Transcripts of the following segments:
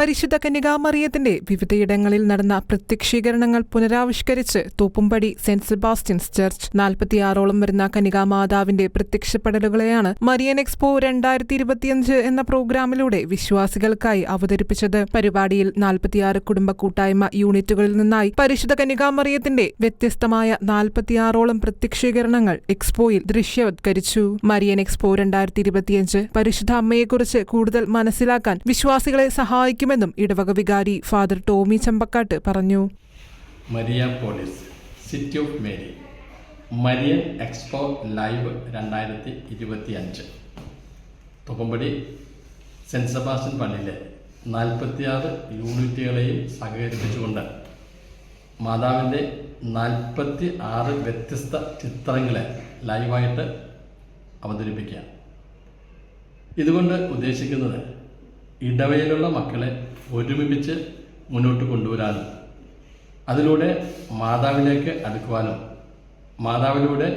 പരിശുദ്ധ കന്യകാമറിയത്തിന്റെ വിവിധയിടങ്ങളിൽ നടന്ന പ്രത്യക്ഷീകരണങ്ങൾ പുനരാവിഷ്കരിച്ച് തോപ്പുംപടി സെന്റ് സെബാസ്റ്റ്യൻസ് ചർച്ച് നാൽപ്പത്തിയാറോളം വരുന്ന കന്യകാമാതാവിന്റെ പ്രത്യക്ഷപ്പെടലുകളെയാണ് മരിയൻ എക്സ്പോ രണ്ടായിരത്തി ഇരുപത്തിയഞ്ച് എന്ന പ്രോഗ്രാമിലൂടെ വിശ്വാസികൾക്കായി അവതരിപ്പിച്ചത്. പരിപാടിയിൽ നാൽപ്പത്തിയാറ് കുടുംബ കൂട്ടായ്മ യൂണിറ്റുകളിൽ നിന്നായി പരിശുദ്ധ കന്യകാമറിയത്തിന്റെ വ്യത്യസ്തമായ നാൽപ്പത്തിയാറോളം പ്രത്യക്ഷീകരണങ്ങൾ എക്സ്പോയിൽ ദൃശ്യവത്കരിച്ചു. മരിയൻ എക്സ്പോ രണ്ടായിരത്തി ഇരുപത്തിയഞ്ച് പരിശുദ്ധ അമ്മയെക്കുറിച്ച് കൂടുതൽ മനസ്സിലാക്കാൻ വിശ്വാസികളെ സഹായിക്കുമെന്നും ഇടവക വികാരി ഫാദർ ടോമി ചമ്പക്കാട്ട് പറഞ്ഞു. Mariapolis city of Mary Marian expo live രണ്ടായിരത്തി ഇരുപത്തി അഞ്ച് തൊപ്പമ്പടി സെന്റ് സെബാസ്റ്റ്യൻ പള്ളിയിലെ നാൽപ്പത്തിയാറ് യൂണിറ്റുകളെയും സഹകരിപ്പിച്ചുകൊണ്ട് മാതാവിന്റെ നാൽപ്പത്തി ആറ് വ്യത്യസ്ത ചിത്രങ്ങളെ ലൈവായിട്ട് അവതരിപ്പിക്കുക ഇതുകൊണ്ട് ഉദ്ദേശിക്കുന്നത് ഇടവയിലുള്ള മക്കളെ ഒരുമിപ്പിച്ച് മുന്നോട്ട് കൊണ്ടുവരാനും അതിലൂടെ മാതാവിലേക്ക് അടുക്കുവാനും മാതാവിലൂടെ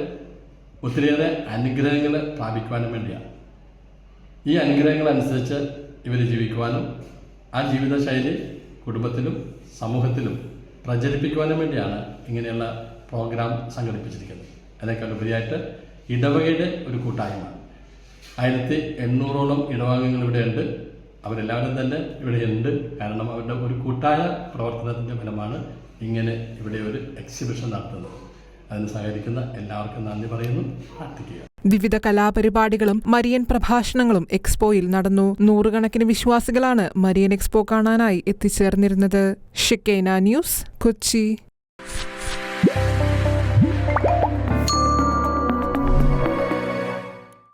ഒത്തിരിയേറെ അനുഗ്രഹങ്ങൾ പ്രാപിക്കുവാനും വേണ്ടിയാണ് ഈ അനുഗ്രഹങ്ങൾ അനുസരിച്ച് ഇവർ ജീവിക്കുവാനും ആ ജീവിതശൈലി കുടുംബത്തിലും സമൂഹത്തിലും പ്രചരിപ്പിക്കുവാനും വേണ്ടിയാണ് ഇങ്ങനെയുള്ള പ്രോഗ്രാം സംഘടിപ്പിച്ചിരിക്കുന്നത്. അതിനേക്കാൾ ഉപരിയായിട്ട് ഇടവകയുടെ ഒരു കൂട്ടായ്മ. ആയിരത്തി എണ്ണൂറോളം ഇടവകങ്ങൾ ഇവിടെയുണ്ട്. അവരെല്ലാവരും തന്നെ ഇവിടെ ഇവിടെയുണ്ട് കാരണം അവരുടെ ഒരു കൂട്ടായ പ്രവർത്തനത്തിന്റെ ഫലമാണ് ഇങ്ങനെ ഇവിടെ ഒരു എക്സിബിഷൻ നടത്തുന്നത്. അതിന് സഹകരിക്കുന്ന എല്ലാവർക്കും നന്ദി പറയുന്നു. പ്രാർത്ഥിക്കുക. വിവിധ കലാപരിപാടികളും മരിയൻ പ്രഭാഷണങ്ങളും എക്സ്പോയിൽ നടന്നു. നൂറുകണക്കിന് വിശ്വാസികളാണ് മരിയൻ എക്സ്പോ കാണാനായി എത്തിച്ചേർന്നിരുന്നത്. ഷിക്കേന ന്യൂസ് കൊച്ചി.